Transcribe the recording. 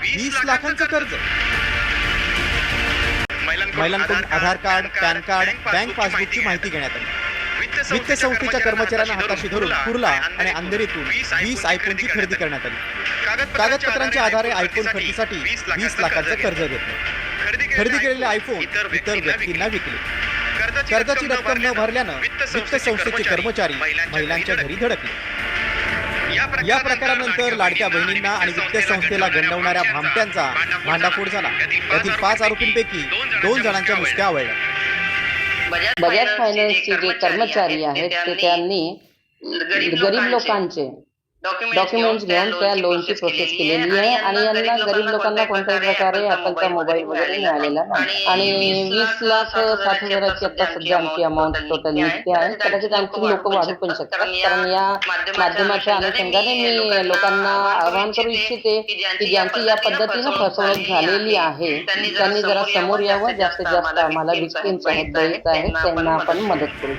वीस लाखांचं कर्ज. महिलांकडून Aadhaar card pan card bank पासबुकची माहिती घेण्यात आली. वित्त संस्थेच्या कर्मचाऱ्यांना हाताशी धरून कुर्ला आणि अंधेरीतून वीस आयफोनची खरेदी करण्यात आली. कागदपत्रांच्या आधारे आयफोन खरेदीसाठी वीस लाखांचं कर्ज घेतलं. खरेदी केलेले आयफोन इतर व्यक्तींना विकले. कर्जाची रक्कम न भरल्यानं वित्त संस्थेचे कर्मचारी महिलांच्या घरी धडकले. या प्रकारानंतर लाडक्या बहिणींना आणि वित्त संस्थेला गंडवणाऱ्या भामट्यांचा भांडाफोड झाला. यातील पाच आरोपींपैकी दोन जणांच्या मुसक्या आवळल्या बजाज फायनान्सचे जे कर्मचारी आहेत ते त्यांनी गरीब लोकांचे डॉक्युमेंट्स घेऊन त्या लोनची प्रोसेस केलेली आहे आणि यांना गरीब लोकांना कोणत्याही प्रकारे ऍपलचा मोबाईल वगैरे मिळालेला नाही. आणि वीस लाख सात हजाराची आता सध्या आमची अमाऊंट टोटल निघते आहे. कदाचित आणखी लोक वाढू पण शकतात. कारण या माध्यमाच्या अनुषंगाने मी लोकांना आवाहन करू इच्छिते की ज्यांची या पद्धतीनं फसवणूक झालेली आहे. त्यांनी जरा समोर यावं जास्तीत जास्त आम्हाला विक्टिम्स आहेत दलित आहेत त्यांना आपण मदत करू.